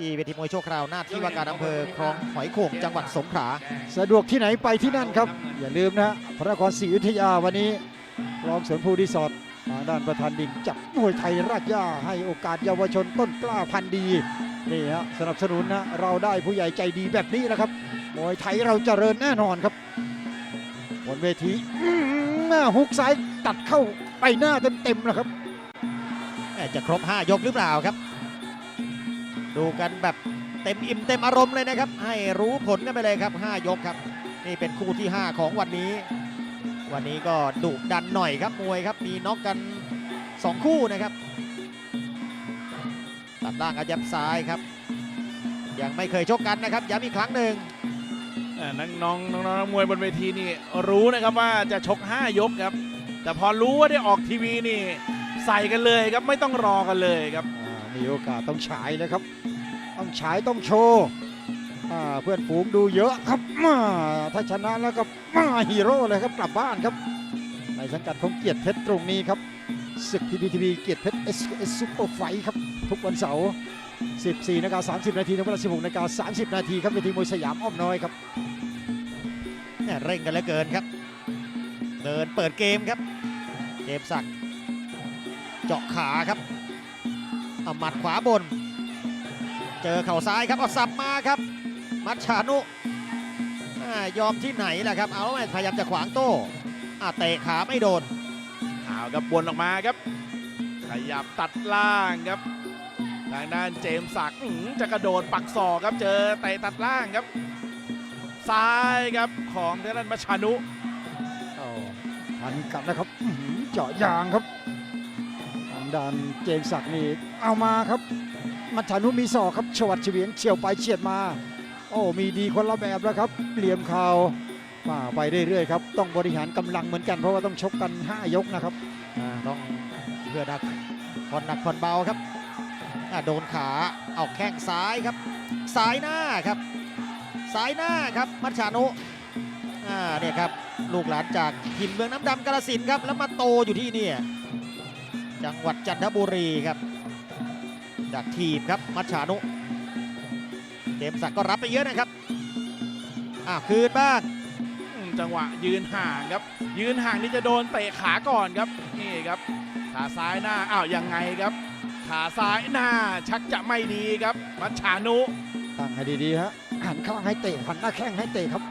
ที่เวทีมวยชั่วคราวหน้าที่ว่าการอำเภอคลองหอยโข่งจังหวัดสงขลาสะดวกที่ไหนไปที่นั่นครับ อย่าลืมนะฮะพระนครศรีอยุธยาวันนี้รองสวนภูรีสอร์ททางด้านประธานดิ่งจับมวยไทยรากหญ้าให้โอกาสเยาวชนต้นกล้าพันธุ์ดีนี่ฮะสนับสนุนนะเราได้ผู้ใหญ่ใจดีแบบนี้นะครับมวยไทยเราเจริญแน่นอนครับบนเวทีอื้อหือหน้าฮุกซ้ายตัดเข้าไปหน้าเต็มๆนะครับแหม่จะครบ 5 ยกหรือเปล่าครับ ดูกันแบบเต็มอิ่มเต็มอารมณ์เลยนะครับ ให้รู้ผลกันไปเลยครับ 5 ยกครับ นี่เป็นคู่ที่ 5 ของวันนี้ วันนี้ก็ดุดันหน่อยครับมวยครับ มีน็อกกัน 2 คู่นะครับ ตัดล่างอายับซ้ายครับ ยังไม่เคยชกกันนะครับย้ำอีกครั้งหนึ่งอ่านักน้องน้องน้องมวยบนเวทีนี่รู้นะครับว่าจะชก 5 ยกครับ แต่พอรู้ว่าได้ออกทีวีนี่ ใส่กันเลยครับไม่ต้องรอกันเลยครับอ่ามีโอกาสต้องฉายเลยครับต้อง ฉายต้องโชว์เพื่อนฝูงดูเยอะครับมาถ้าชนะแล้วก็มาฮีโร่เลยครับกลับบ้านครับ ในสังกัดของเกียรติเพชรตรงนี้ครับศึกพีพีทีวีเกียรติเพชรเอสเอสซูเปอร์ไฟครับ ทุกวันเสาร์14นาฬิกา30 นาทีถึงเวลา16นาฬิกา30 นาทีครับเวทีมวยสยามอ้อมน้อยครับแหม่เร่งกันเหลือเกินครับ เดินเปิดเกมครับ เกมสักดิ์เจาะขาครับอามัดขวาบน เจอเข่าซ้ายครับเอาสับมาครับ มัดฉานุอ่ายอมที่ไหนล่ะครับ เอาพยายามจะขวางโต้อะเตะขาไม่โดนเอาครับวนออกมาครับ ขยับตัดล่างครับ ทางด้านเจมส์ศักดิ์อื้อหือจะกระโดดปักศอกครับ เจอเตะตัดล่างครับ ซ้ายครับของทางด้านมัชชานุอ๋อทันกลับนะครับอื้อหือเจาะยางครับทางด้านเจมส์ศักดิ์นี่เอามาครับ มัชานุมีศอกครับชวัดเฉวียงเฉียวไปเฉียดมา โอ้มีดีคนละแบบแล้วครับ เหลี่ยมเข่าวมาไปเรื่อยๆครับต้องบริหารกำลังเหมือนกันเพราะว่าต้องชกกัน 5 ยกนะครับต้องเพื่อดักผ่อนหนักผ่อนเบาครับโดนขาเอาแข้งซ้ายครับ ซ้ายหน้าครับ ซ้ายหน้าครับมัชชานุอ่าเนี่ยครับลูกหลานจากหินเมืองน้ำดำกาลสินธุ์ครับแล้วมาโตอยู่ที่นี่จังหวัดจันทบุรีครับ จากทีมครับมัชชานุเกมศักดิ์ก็รับไปเยอะนะครับอ่าคืนบ้างอืมจังหวะยืนห่างครับ ยืนห่างนี่จะโดนเตะขาก่อนครับนี่ครับ ขาซ้ายหน้าอ้าวยังไงครับ ขาซ้ายหน้าชักจะไม่ดีครับ มัชชานุตั้งให้ดีๆฮะหันข้างให้เตะหันหน้าแข้งให้เตะครับ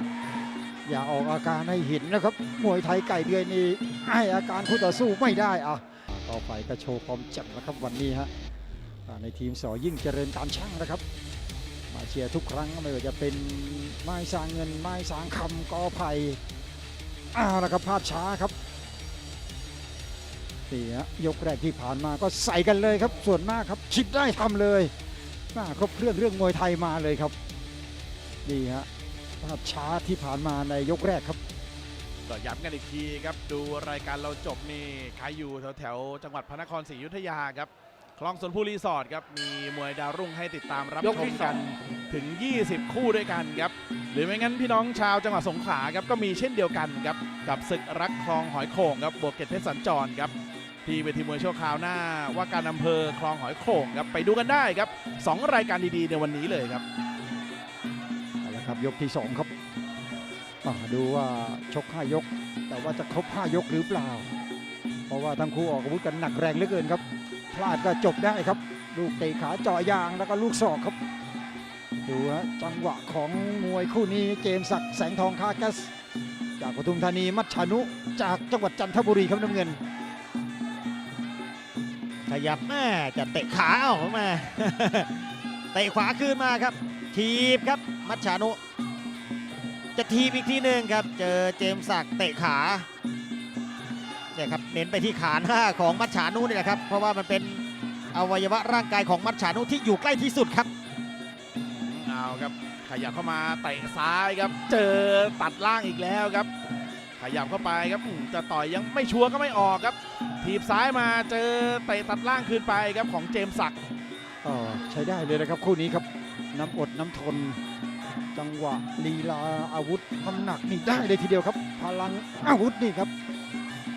อย่าออกอาการให้เห็นนะครับมวยไทยไก่เดือยนี่ให้อาการคู่ต่อสู้ไม่ได้อะต่อไปก็โชว์ความจัดนะครับวันนี้ฮะอ่า ในทีมสอยิ่งเจริญการช่างนะครับ มาเชียร์ทุกครั้งไม่ว่าจะเป็นไม้สร้างเงินไม้สร้างคำกอไผ่อ้าวแล้วครับภาพช้าครับนี่ฮะยกแรกที่ผ่านมาก็ใส่กันเลยครับ ส่วนมากครับคิดได้ทำเลยน่าครบเครื่องเรื่องมวยไทยมาเลยครับนี่ฮะภาพช้าที่ผ่านมาในยกแรกครับก็ย้ำกันอีกทีครับ ดูรายการเราจบนี่ใครอยู่แถวแถวๆจังหวัดพระนครศรีอยุธยาครับ คลองสวนภูรีสอร์ทครับ มีมวยดาวรุ่งให้ติดตามรับยกชที่มสกัอนงถึง 20 คู่ด้วยกันครับ หรือไม่งั้นพี่น้องชาวจังหวัดสงขลาครับก็มีเช่นเดียวกันครับ กับศึกรักคลองหอยโข่งครับบวกเกตเพชรสัญจรครับ ที่เวทีมวยชั่วคราวหน้าว่าการอำเภอคลองหอยโข่งครับไปดูกันได้ครับสองรายการดีๆในวันนี้เลยครับเอาละครับยกที่ 2 ครับอ่าดูว่าชก5ยก แต่ว่าจะครบ5ยกหรือเปล่า เพราะว่าทั้งคู่ออกอาวุธกันหนักแรงเหลือเกินครับพ ลาดก็จบได้ครับ ลูกเตะขาเจาะยางแล้วก็ลูกศอกครับ ดูฮะจังหวะของมวยคู่นี้เจมส์ศักดิ์แสงทองคาแกสจากปทุมธานีมัชชานุจากจังหวัดจันทบุรีครับน้ำเงิน ขยับแม่จะเตะขาเอาแม่เตะขวาคืนมาครับ ทีบครับมัชชานุ จะทีบอีกทีหนึ่งครับ เจอเจมส์ศักดิ์เตะขา เนี่ยครับเน้นไปที่ขาหน้าของมัชชานุนี่แหละครับ เพราะว่ามันเป็นอวัยวะร่างกายของมัชชานุที่อยู่ใกล้ที่สุดครับเอาครับขยับเข้ามาเตะซ้ายครับ เจอตัดล่างอีกแล้วครับ ขยับเข้าไปครับอืมจะต่อยยังไม่ชัวร์ก็ไม่ออกครับ ถีบซ้ายมาเจอเตะตัดล่างคืนไปครับของเจมส์ศักดิ์ก็ใช้ได้เลยนะครับคู่นี้ครับน้ำอดน้ำทน จังหวะลีลาอาวุธน้ำหนักนี่ได้เลยทีเดียวครับ พลังอาวุธนี่ครับ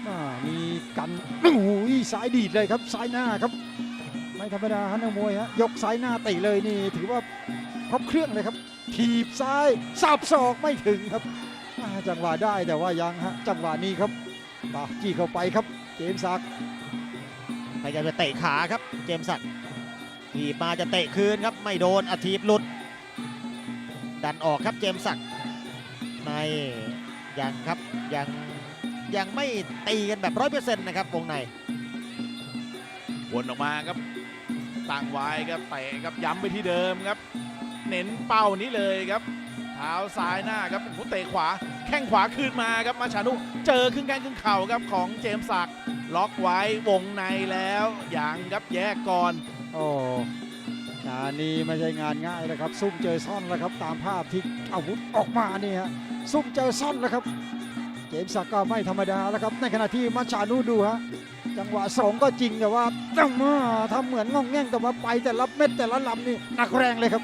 อ่ามีกันโอ้โหซ้ายดีดเลยครับซ้ายหน้าครับ ไม่ธรรมดาฮะนักมวยฮะยกซ้ายหน้าติเลยนี่ ถือว่าครบเครื่องเลยครับ ถีบซ้ายสับศอกไม่ถึงครับจังหวะได้แต่ว่ายังฮะจังหวะนี้ครับปาจี้เข้าไปครับ เจมส์ศักดิ์พยายามจะเตะขาครับ เจมส์ศักดิ์ทีบมาจะเตะคืนครับ ไม่โดนอาทีบหลุด ดันออกครับเจมส์ศักดิ์ในยังครับยัง ยังไม่ตีกันแบบร้อยเปอร์เซ็นต์นะครับวงในวนออกมาครับตั้งไว้ครับเตะครับย้ำไปที่เดิมครับ เน้นเป้านี้เลยครับเท้าซ้ายหน้าครับโอ้โหเตะขวา แข้งขวาคืนมาครับมาชานุเจอครึ่งแข้งครึ่งเข่าครับของเจมส์ศักดิ์ล็อกไว้วงในแล้วยังครับแยกก่อนโอ้งานนี้ไม่ใช่งานง่ายนะครับ ซุ่มเจอซ่อนแล้วครับ ตามภาพที่อาวุธออกมานี่ฮะซุ่มเจอซ่อนแล้วครับ เจมสักก็ไม่ธรรมดาแล้วครับ ในขณะที่มัชชานุดูฮะจังหวะสองก็จริงแต่ว่าจังมาทำเหมือนง่องแง่งแต่ว่าไปแต่ละเม็ดแต่ละลำนี่หนักแรงเลยครับ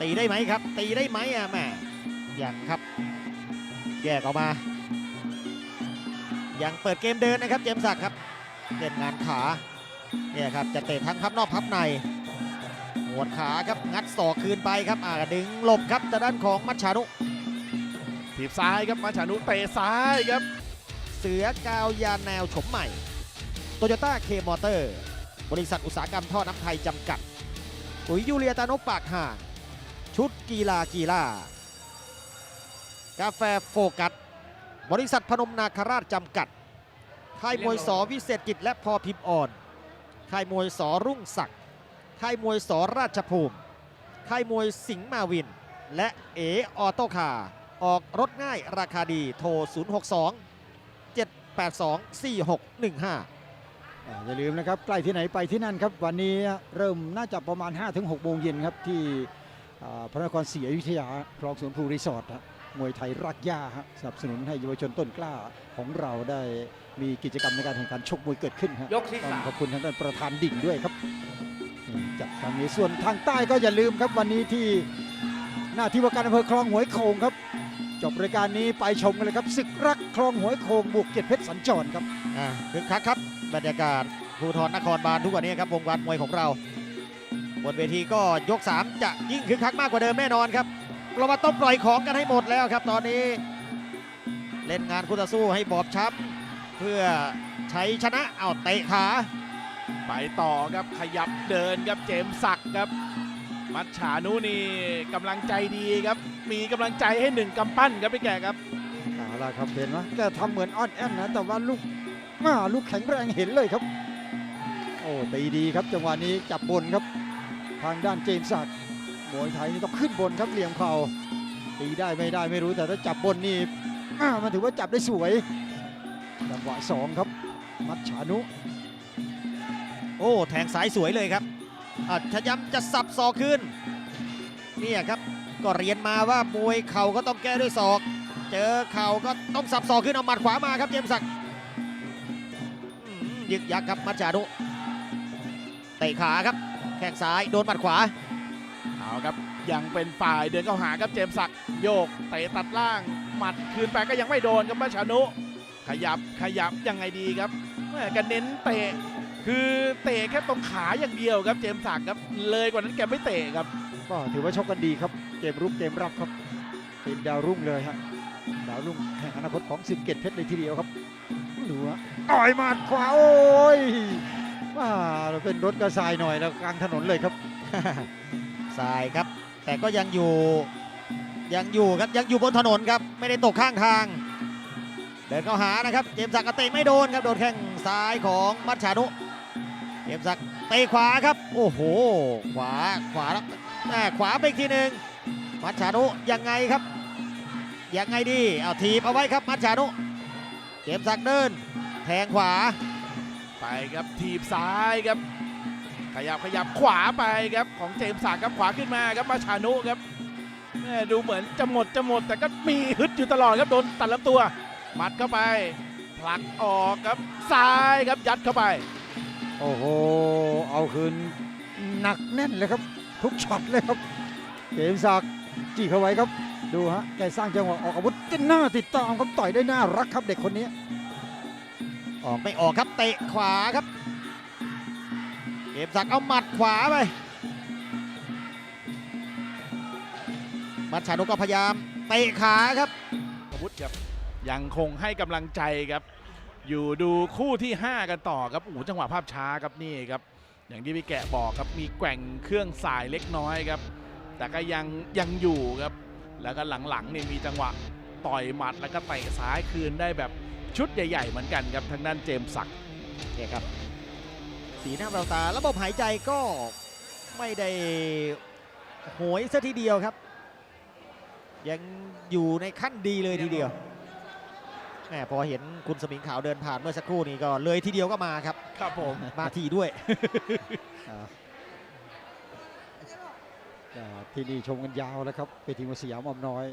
ตีได้ไหมครับ ตีได้ไหมอะแม่ยังครับแยกออกมา ยังเปิดเกมเดินนะครับเจมสักครับเล่นงานขาเนี่ยครับจะเตะทั้งพับนอกพับในหัวขาครับงัดศอกคืนไปครับอ่าดึงหลบครับทางด้านของมัชชานุ ถีบซ้ายครับมาชานุเตะซ้ายครับ เสือกาวยาแนวฉมใหม่โตโยต้าเคมอเตอร์ บริษัทอุตสาหกรรมท่อน้ำไทยจำกัดปุ๋ยยูเรียตาโนปากห่างชุดกีฬากีฬากาแฟโฟกัส บริษัทพนมนาคราชจำกัดค่ายมวยสอวิเศษกิจและพอพิมพ์อ่อนค่ายมวยสอรุ่งศักดิ์ค่ายมวยสอราชภูมิค่ายมวยสิงห์มาวิน และเอออโต้คาร์ ออกรถง่ายราคาดีโทร 062 7824615อ่าอย่าลืมนะครับ ใกล้ที่ไหนไปที่นั่นครับ วันนี้เริ่มน่าจะประมาณ 5-6โมงเย็นครับ ที่อ่าพระนครศรีอยุธยาคลองสวนพลูรีสอร์ทฮะมวยไทยรักย่าฮะสนับสนุนให้เยาวชนต้นกล้าของเราได้มีกิจกรรมในการแข่งขันชกมวยเกิดขึ้นฮะยกที่ต้องสามขอบคุณทางด้านประธานดิ่งด้วยครับนี่จัดทางนี้ส่วนทางใต้ก็อย่าลืมครับวันนี้ที่หน้าที่ว่าการอำเภอคลองหวยโขงครับ จบรายการนี้ไปชมกันเลยครับศึกรักคลองหวยโขงบวกเกียรติเพชรสัญจรครับอ่าคึกคักครับบรรยากาศภูทรนครบาลทุกวันนี้ครับวงการมวยของเรา บนเวทีก็ยก 3 จะยิ่งคึกคักมากกว่าเดิมแน่นอนครับเรามาต้องปล่อยของกันให้หมดแล้วครับ ตอนนี้ เล่นงานคู่ต่อสู้ให้บอบช้ำเพื่อใช้ชนะเอาเตะขาไปต่อครับขยับเดินครับเจมส์ศักดิ์ครับ มัชชานุนี่กำลังใจดีครับ มีกำลังใจให้หนึ่งกำปั้นครับพี่แกครับเอาล่ะครับเห็นไหมแกทำเหมือนอ่อนแอนนะ แต่ว่าลูกมาลูกแข็งแรงเห็นเลยครับ โอ้ตีดีครับ จังหวะนี้จับบนครับ ทางด้านเจมส์ศักดิ์มวยไทยนี่ต้องขึ้นบนครับเหลี่ยมเข่าตีได้ไม่ได้ไม่รู้แต่ถ้าจับบนนี่อ่ามันถือว่าจับได้สวยจังหวะสองครับ มัดฉานุ โอ้แทงสายสวยเลยครับ อะชย้ำจะสับศอกขึ้นเนี่ยครับก็เรียนมาว่ามวยเข่าก็ต้องแก้ด้วยศอก เจอเข่าก็ต้องสับศอกขึ้นเอาหมัดขวามาครับเจมส์ศักยึกยักครับมัจจารุเตะขาครับ แข้งซ้ายโดนหมัดขวาเอาครับยังเป็นฝ่ายเดินเข้าหาครับเจมส์ศักโยกเตะตัดล่างหมัดคืนไปก็ยังไม่โดนครับมัชชานุขยับขยับยังไงดีครับแม่กันเน้นเตะ คือเตะแค่ตรงขาอย่างเดียวครับเจมส์ศักดิ์ครับ เลยกว่านั้นแกไม่เตะครับ ก็ถือว่าชกกันดีครับ เกมรุกเกมรับครับเป็นดาวรุ่งเลยฮะดาวรุ่งแห่งอนาคตของสิบเกตเพชรเลยทีเดียวครับดูฮะต่อยหมัดขวาโอ้ยว้าเป็นรถกระสายหน่อยแล้วกลางถนนเลยครับทรายครับ แต่ก็ยังอยู่ยังอยู่ครับยังอยู่บนถนนครับไม่ได้ตกข้างทาง เดินเข้าหานะครับ เจมส์ศักดิ์ก็เตะไม่โดนครับโดนแข้งซ้ายของมัชชานุ เจมส์ศักดิ์เตะขวาครับ โอ้โห ขวาขวาแล้วแม่ขวาไปอีกทีหนึ่งมัชชานุยังไงครับ ยังไงดีเอาทีบเอาไว้ครับมัชชานุเจมส์ศักดิ์เดิน แทงขวา ไปครับทีบซ้ายครับ ขยับขยับขวาไปครับของเจมส์ศักดิ์ครับขวาขึ้นมาครับมาชานุครับแม่ดูเหมือนจะหมดจะหมด แต่ก็มีฮึดอยู่ตลอดครับโดนตัดลำตัวหมัดเข้าไปผลักออกครับซ้ายครับยัดเข้าไป โอ้โห เอาคืนหนักแน่นเลยครับ ทุกช็อตเลยครับ เกมศักดิ์จี้เข้าไว้ครับ ดูฮะ แกสร้างจังหวะออกอาวุธติดหน้าติดตามครับต่อยได้น่ารักครับเด็กคนนี้ ออกไม่ออกครับเตะขวาครับ เกมส์ศักดิ์เอาหมัดขวาไป มัชชานุก็พยายามเตะขาครับอาวุธครับยังคงให้กำลังใจครับ อยู่ดูคู่ที่ 5 กันต่อครับโอ้จังหวะภาพช้าครับนี่ครับ อย่างที่พี่แกะบอกครับมีแกว่งเครื่องสายเล็กน้อยครับ แต่ก็ยังยังอยู่ครับ แล้วก็หลังๆเนี่ยมีจังหวะต่อยหมัดแล้วก็เตะซ้ายคืนได้แบบชุดใหญ่ ๆ เหมือนกันครับทางด้านเจมส์ศักเนี่ยครับ สีหน้าแววตาระบบหายใจก็ไม่ได้โหยซะทีเดียวครับ ยังอยู่ในขั้นดีเลยทีเดียว แหมพอเห็นคุณสมิงขาวเดินผ่านเมื่อสักครู่นี้ก็เลยทีเดียวก็มาครับ ครับผม มาทีด้วยอ่าอ่าที่นี่ชมกันยาวแล้วครับเวทีมวยสยามออมน้อย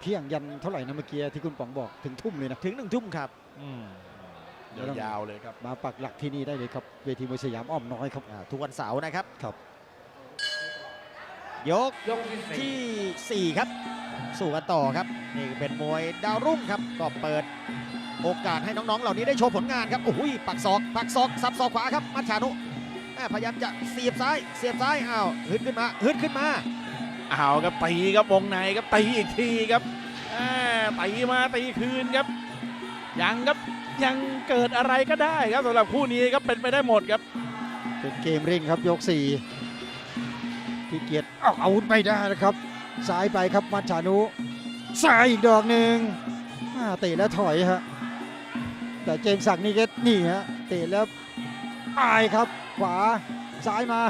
เที่ยงยันเท่าไหร่นะเมื่อกี้ที่คุณป๋องบอกถึงทุ่มเลยนะ ถึงหนึ่งทุ่มครับยาวๆเลยครับมาปักหลักที่นี่ได้เลยครับเวทีมวยสยามอ้อมน้อยครับอ่าทุกวันเสาร์นะครับครับ ยกที่ 4 ครับ สู่กันต่อครับ นี่เป็นมวยดาวรุ่งครับ ก็เปิดโอกาสให้น้องๆ เหล่านี้ได้โชว์ผลงานครับโอ้ยปักศอกปักศอกสับศอกขวาครับมัชชานุแม่พยายามจะเสียบซ้าย เสียบซ้ายอ้าวฮึดขึ้นมาฮึดขึ้นมาเอาครับตีครับวงในครับตีอีกทีครับอ่าตีมาตีคืนครับ ยังครับยังเกิดอะไรก็ได้ครับสำหรับคู่นี้ครับเป็นไปได้หมดครับเป็นเกมเร่งครับยกสี่พี่เกียรติออกอาวุธไม่ได้นะครับ ซ้ายไปครับมัจฉานุซ้ายอีกดอกหนึ่งเตะแล้วถอยฮะแต่เจมส์ศักนี่ก็นี่ฮะเตะแล้วอายครับ ขวาซ้ายมา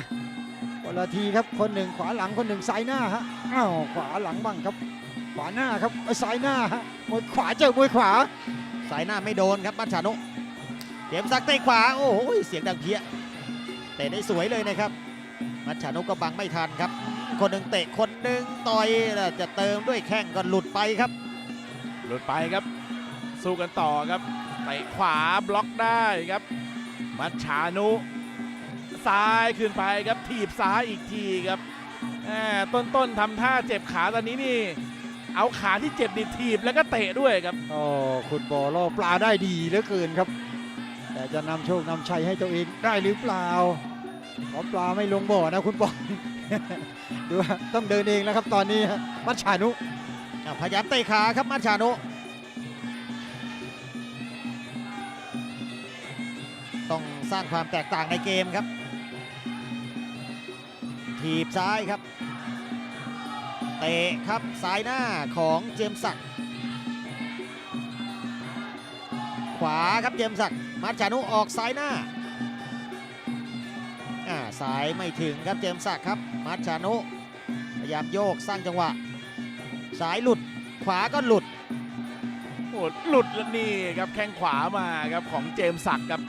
คนละทีครับคนหนึ่งขวาหลังคนหนึ่งซ้ายหน้าฮะอ้าวขวาหลังบ้างครับ ขวาหน้าครับเอ้ยซ้ายหน้าฮะมวยขวาเจอมวยขวาสายหน้าไม่โดนครับมัชชานุเจมส์ศักเตะขวาโอ้โหเสียงดังเพี้ยเตะได้สวยเลยนะครับ มัชชานุก็บังไม่ทันครับ คนหนึ่งเตะคนหนึ่งต่อยแล้วจะเติมด้วยแข้งก็หลุดไปครับ หลุดไปครับ สู้กันต่อครับเตะขวาบล็อกได้ครับ มัชชานุ ซ้ายขึ้นไปครับถีบซ้ายอีกทีครับแหม่ต้นๆทำท่าเจ็บขาตอนนี้นี่ เอาขาที่เจ็บนี่ถีบแล้วก็เตะด้วยครับโอ้คุณบอล่อปลาได้ดีเหลือเกินครับ แต่จะนำโชคนำชัยให้ตัวเองได้หรือเปล่าเพราะปลาไม่ลงบ่อนะคุณบอล ดูต้องเดินเองแล้วครับตอนนี้มัชชานุพยายามเตะขาครับมัชชานุต้องสร้างความแตกต่างในเกมครับ ถีบซ้ายครับ เตะครับซ้ายหน้าของเจมส์ศักขวาครับเจมส์ศักมัชชานุออกซ้ายหน้า สายไม่ถึงครับเจมส์ศักดิ์ครับ มัชชานุ พยายามโยกสร้างจังหวะ สายหลุดขวาก็หลุดโอ้หลุดแล้วนี่ครับแข้งขวามาครับของเจมส์ศักดิ์ครับ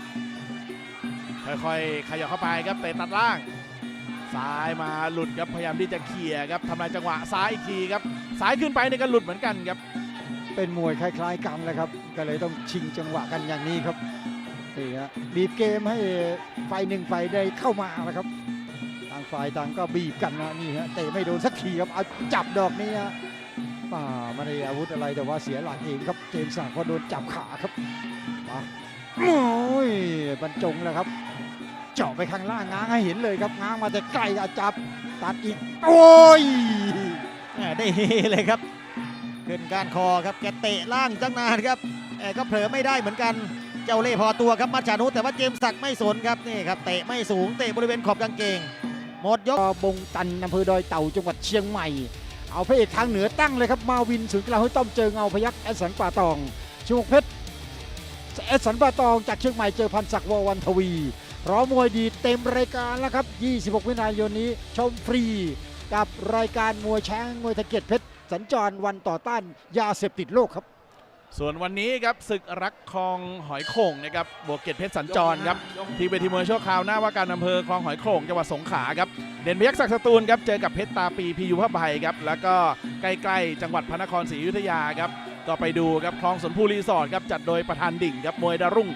ค่อยๆขยับเข้าไปครับเตะตัดล่างซ้ายมาหลุดครับพยายามที่จะเคลียร์ครับทำลายจังหวะซ้ายอีกทีครับซ้ายขึ้นไปเนี่ยก็หลุดเหมือนกันครับ เป็นมวยคล้ายๆกันแหละครับ ก็เลยต้องชิงจังหวะกันอย่างนี้ครับ นี่ฮะบีบเกมให้ฝ่ายหนึ่งฝ่ายใดเข้ามาแล้วครับต่างฝ่ายต่างก็บีบกันนะนี่ฮะเตะไม่โดนสักทีครับเอาจับดอกนี้ฮะป่าไม่ได้อาวุธอะไรแต่ว่าเสียหลักเองครับเจมส์ศักดิ์เพราะโดนจับขาครับมาโอ้ยบรรจงแล้วครับ เจาะไปข้างล่างง้างให้เห็นเลยครับง้างมาแต่ไกลอะจับตัดอีกโอ้ยแหม่ได้เฮเลยครับ ขึ้นก้านคอครับแกเตะล่างตั้งนานครับแหม่ก็เผลอไม่ได้เหมือนกัน เจ้าเล่ห์พอตัวครับมัชานุแต่ว่าเจมสักไม่สนครับนี่ครับเตะไม่สูงเตะบริเวณขอบกางเกงหมดยกบงตันอำเภอดอยเต่าจังหวัดเชียงใหม่ เอาพระเอกทางเหนือตั้งเลยครับมาวินศูนย์กีฬาห้วยต้อมเจอเงาพยักแอสันป่าตองชมวเพชรแอสันป่าตองจากเชียงใหม่เจอพันศักดิ์ววันทวีพร้อมมวยดีเต็มรายการแล้วครับ 26 วินายนนี้ชมฟรีกับรายการมวยช้างมวยตะเกียรติเพชรสัญจรวันต่อต้านยาเสพติดโลกครับ ส่วนวันนี้ครับศึกรักคลองหอยโข่งนะครับบวกเกตเพชรสัญจรครับที่เวทีมวยชั่วคราวหน้าว่าการอำเภอคลองหอยโข่งจังหวัดสงขลาครับเด่นพยักษ์ศักดิ์สตูลครับเจอกับเพชรตาปีพียูพระใบครับแล้วก็ใกล้ๆจังหวัดพระนครศรีอยุธยาครับก็ไปดูครับคลองสนภูรีสอร์ทครับจัดโดยประธานดิ่งครับมวยดารุ่ง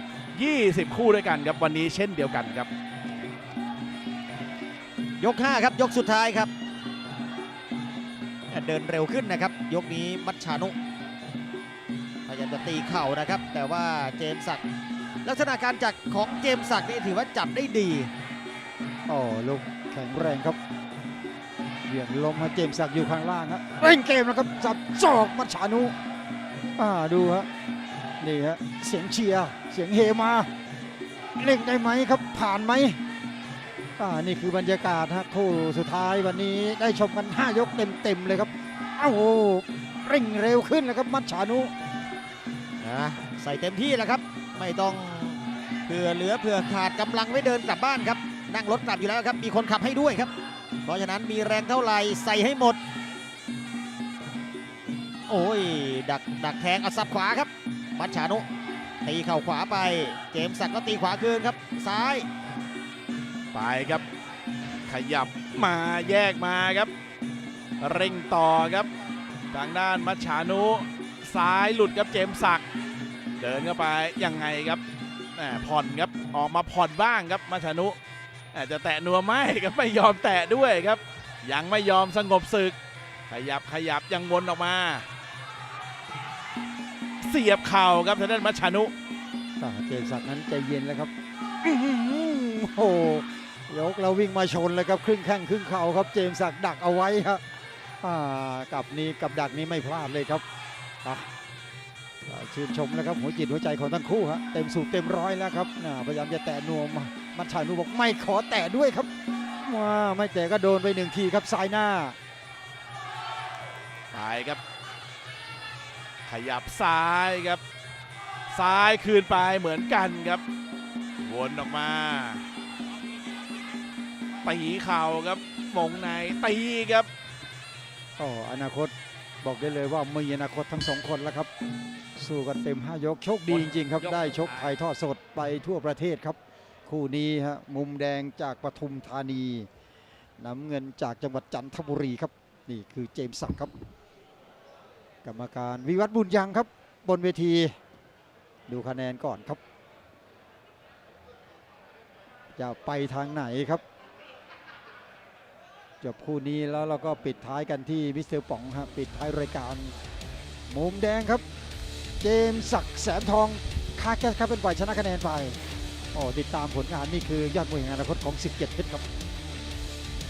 20 คู่ด้วยกันครับวันนี้เช่นเดียวกันครับ ยก 5 ครับยกสุดท้ายครับ เดินเร็วขึ้นนะครับ ยกนี้มัชชานุ พยายามจะตีเข่านะครับ แต่ว่าเจมส์ศักดิ์ลักษณะการจัดของเจมส์ศักดิ์นี่ถือว่าจับได้ดีโอ้ลูกแข็งแรงครับเหวี่ยงลมฮะเจมส์ศักดิ์อยู่ข้างล่างฮะเร่งเกมนะครับสับศอกมัชชานุอ่าดูฮะนี่ฮะเสียงเชียร์เสียงเฮมาเล่งได้ไหมครับผ่านไหมอ่านี่คือบรรยากาศฮะคู่สุดท้ายวันนี้ได้ชมกัน 5 ยกเต็มๆเลยครับเอ้าเร่งเร็วขึ้นแล้วครับมัชชานุ นะใส่เต็มที่แล้วครับ ไม่ต้องเผื่อเหลือเผื่อขาดกำลังไว้เดินกลับบ้านครับ นั่งรถกลับอยู่แล้วครับ มีคนขับให้ด้วยครับ เพราะฉะนั้นมีแรงเท่าไหร่ใส่ให้หมด โอ้ย ดักดักแทงอาสับขวาครับมัชชานุตีเข่าขวาไป เจมส์ศักก็ตีขวาคืนครับ ซ้าย ไปครับ ขยับมาแยกมาครับ เร่งต่อครับ ทางด้านมัชชานุ ซ้ายหลุดครับเจมสักเดินเข้าไปยังไงครับแหมผ่อนครับออกมาผ่อนบ้างครับมัชานุอาจจะแตะนัวไม่ครับไม่ยอมแตะด้วยครับ ยังไม่ยอมสงบศึก ขยับขยับยังวนออกมา เสียบเข่าครับทางด้านมัชานุเจมสักนั้นใจเย็นแล้วครับโอ้ยกแล้ววิ่งมาชนเลยครับครึ่งแข้งครึ่งเข่าครับ เจมสักดักเอาไว้ครับกับนี้กับดักนี้ไม่พลาดเลยครับ ชื่นชมนะครับหัวจิตหัวใจของทั้งคู่ฮะเต็มสูบเต็มร้อยแล้วครับอ่าพยายามจะแตะนวมมัชชานุบอกไม่ขอแตะด้วยครับว้าไม่แตะก็โดนไปหนึ่งทีครับซ้ายหน้าไปครับ ขยับซ้ายครับ ซ้ายคืนไปเหมือนกันครับวนออกมาตีเข่าครับมงในตีครับก็อนาคต บอกได้เลยว่ามีอนาคตทั้งสองคนแล้วครับ สู้กันเต็ม 5 ยกโชคดีจริงๆครับ ได้ชกไทยทอดสดไปทั่วประเทศครับ คู่นี้ฮะมุมแดงจากปทุมธานีน้ำเงินจากจังหวัดจันทบุรีครับ นี่คือเจมส์ศักดิ์ครับ กรรมการวิวัฒน์บุญยังครับ บนเวที ดูคะแนนก่อนครับ จะไปทางไหนครับ จบคู่นี้แล้วเราก็ปิดท้ายกันที่มิสเตอร์ป๋องครับปิดท้ายรายการมุมแดงครับ เจมส์ศักดิ์แสนทองคาแกสครับเป็นฝ่ายชนะคะแนนไปโอ้ติดตามผลงานนี่คือยอดมวยแห่งอนาคตของ 17เพชรครับ